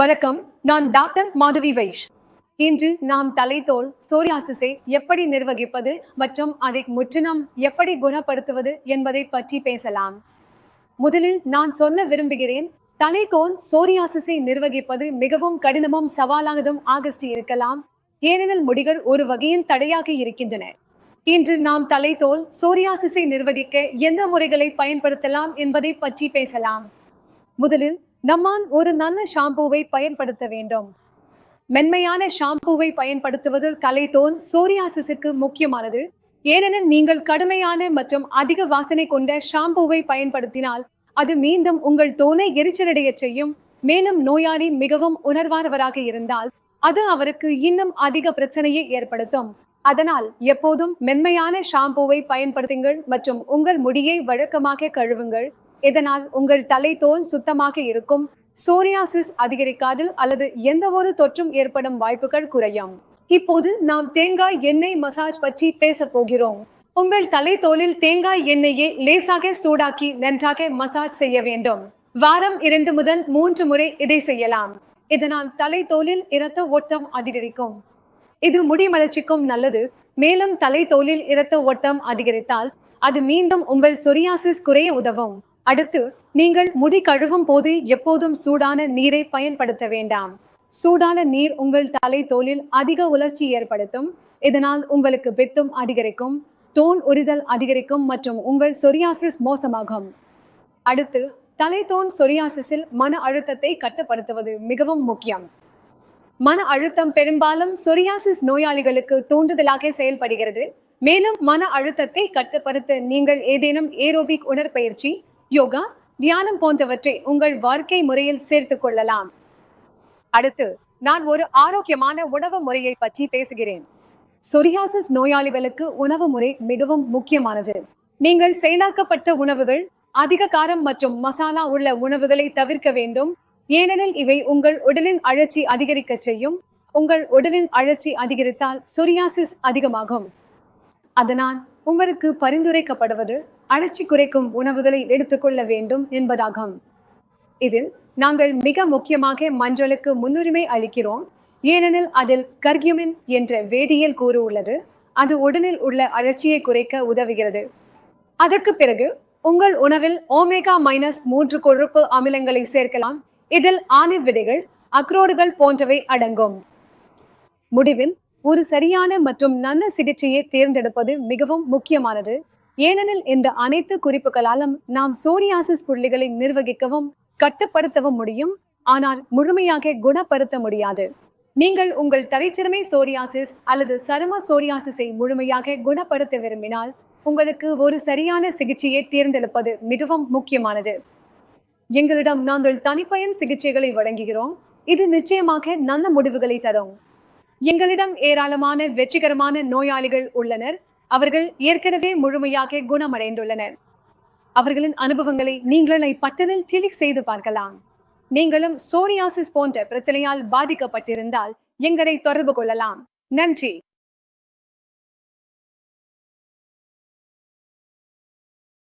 வணக்கம் நான் டாக்டர் மாதவி வைஷ். இன்று நாம் தலைத்தோல் சோரியாசிஸை எப்படி நிர்வகிப்பது மற்றும் அதை முற்றிலும் எப்படி குணப்படுத்துவது என்பதை பற்றி பேசலாம். முதலில் நான் சொல்ல விரும்புகிறேன் தலைக்கோல் சோரியாசிஸை நிர்வகிப்பது மிகவும் கடினமும் சவாலானதும் ஆகஸ்ட் இருக்கலாம். ஏனெனில் முடிகள் ஒரு வகையின் தடையாக இருக்கின்றன. இன்று நாம் தலைத்தோல் சோரியாசிஸை நிர்வகிக்க எந்த முறைகளை பயன்படுத்தலாம் என்பதை பற்றி பேசலாம். முதலில் நம்மால் ஒரு நல்ல ஷாம்பூவை பயன்படுத்த வேண்டும். மென்மையான ஷாம்பூவை பயன்படுத்துவது கலைத்தோல் சோரியாசிஸுக்கு முக்கியமானது. ஏனெனில் நீங்கள் கடுமையான மற்றும் அதிக வாசனை கொண்ட ஷாம்பூவை பயன்படுத்தினால் அது மீண்டும் உங்கள் தோலை எரிச்சலடைய செய்யும். மேலும் நோயாளி மிகவும் உணர்வானவராக இருந்தால் அது அவருக்கு இன்னும் அதிக பிரச்சனையை ஏற்படுத்தும். அதனால் எப்போதும் மென்மையான ஷாம்பூவை பயன்படுத்துங்கள் மற்றும் உங்கள் முடியை வழக்கமாக கழுவுங்கள். இதனால் உங்கள் தலை தோல் சுத்தமாக இருக்கும்? சோரியாசிஸ் அதிகரிக்காது அல்லது எந்த ஒரு தொற்றும் ஏற்படும் வாய்ப்புகள் குறையும். இப்போது நாம் தேங்காய் எண்ணெய் மசாஜ் பற்றி பேச போகிறோம். உங்கள் தலை தோலில் தேங்காய் எண்ணெயை லேசாக சூடாக்கி நன்றாக மசாஜ் செய்ய வேண்டும். வாரம் இரண்டு முதல் மூன்று முறை இதை செய்யலாம். இதனால் தலை தோலில் இரத்த ஓட்டம் அதிகரிக்கும். இது முடி மலர்ச்சிக்கும் நல்லது. மேலும் தலை தோலில் இரத்த ஓட்டம் அதிகரித்தால் அது மீண்டும் உங்கள் சொரியாசிஸ் குறைய உதவும். அடுத்து நீங்கள் முடி கழுவும் போது எப்போதும் சூடான நீரை பயன்படுத்த வேண்டாம். சூடான நீர் உங்கள் தலை தோலில் அதிக உலர்ச்சி ஏற்படுத்தும். இதனால் உங்களுக்கு பித்தும் அதிகரிக்கும் தோல் உரிதல் அதிகரிக்கும் மற்றும் உங்கள் சொரியாசிஸ் மோசமாகும். அடுத்து தலைத்தோன் சொரியாசிஸில் மன அழுத்தத்தை கட்டுப்படுத்துவது மிகவும் முக்கியம். மன அழுத்தம் பெரும்பாலும் சொரியாசிஸ் நோயாளிகளுக்கு தூண்டுதலாக செயல்படுகிறது. மேலும் மன அழுத்தத்தை கட்டுப்படுத்த நீங்கள் ஏதேனும் ஏரோபிக் உடற்பயிற்சி யோகா தியானம் போன்றவற்றை உங்கள் வாழ்க்கை முறையில் சேர்த்துக் கொள்ளலாம். அடுத்து நான் ஒரு ஆரோக்கியமான உணவு முறையை பற்றி பேசுகிறேன். சொரியாசிஸ் நோயாளிகளுக்கு உணவு முறை மிகவும் முக்கியமானது. நீங்கள் செயலாக்கப்பட்ட உணவுகள் அதிக காரம் மற்றும் மசாலா உள்ள உணவுகளை தவிர்க்க வேண்டும். ஏனெனில் இவை உங்கள் உடலின் அழற்சி அதிகரிக்க செய்யும். உங்கள் உடலின் அழற்சி அதிகரித்தால் சொரியாசிஸ் அதிகமாகும். அதனால் உங்களுக்கு பரிந்துரைக்கப்படுவது அழற்சி குறைக்கும் உணவுகளை எடுத்துக்கொள்ள வேண்டும் என்பதாகும். இதில் நாங்கள் மிக முக்கியமாக மஞ்சளுக்கு முன்னுரிமை அளிக்கிறோம். ஏனெனில் அதில் கர்கியூமின் என்ற வேதியியல் கூறு உள்ளது. அது உடலில் உள்ள அழற்சியை குறைக்க உதவுகிறது. அதற்கு பிறகு உங்கள் உணவில் ஓமேகா மைனஸ் மூன்று கொழுப்பு அமிலங்களை சேர்க்கலாம். இதில் ஆணி விதைகள் அக்ரோடுகள் போன்றவை அடங்கும். முடிவில் ஒரு சரியான மற்றும் நல்ல சிகிச்சையை தேர்ந்தெடுப்பது மிகவும் முக்கியமானது. ஏனெனில் இந்த அனைத்து குறிப்புகளாலும் நாம் சோரியாசிஸ் புள்ளிகளை நிர்வகிக்கவும் கட்டுப்படுத்தவும் முடியும். ஆனால் முழுமையாக குணப்படுத்த முடியாது. நீங்கள் உங்கள் தரைச்சிறுமை சோரியாசிஸ் அல்லது சரும சோரியாசிஸை முழுமையாக குணப்படுத்த விரும்பினால் உங்களுக்கு ஒரு சரியான சிகிச்சையை தேர்ந்தெடுப்பது மிகவும் முக்கியமானது. எங்களிடம் நாங்கள் தனிப்பயன் சிகிச்சைகளை வழங்குகிறோம். இது நிச்சயமாக நல்ல முடிவுகளை தரும். எங்களிடம் ஏராளமான வெற்றிகரமான நோயாளிகள் உள்ளனர். அவர்கள் ஏற்கனவே முழுமையாக குணமடைந்துள்ளனர். அவர்களின் அனுபவங்களை நீங்களை பட்டதில் கிளிக் செய்து பார்க்கலாம். நீங்களும் சோரியாசிஸ் போன்ற பிரச்சனையால் பாதிக்கப்பட்டிருந்தால் எங்களை தொடர்பு கொள்ளலாம். நன்றி.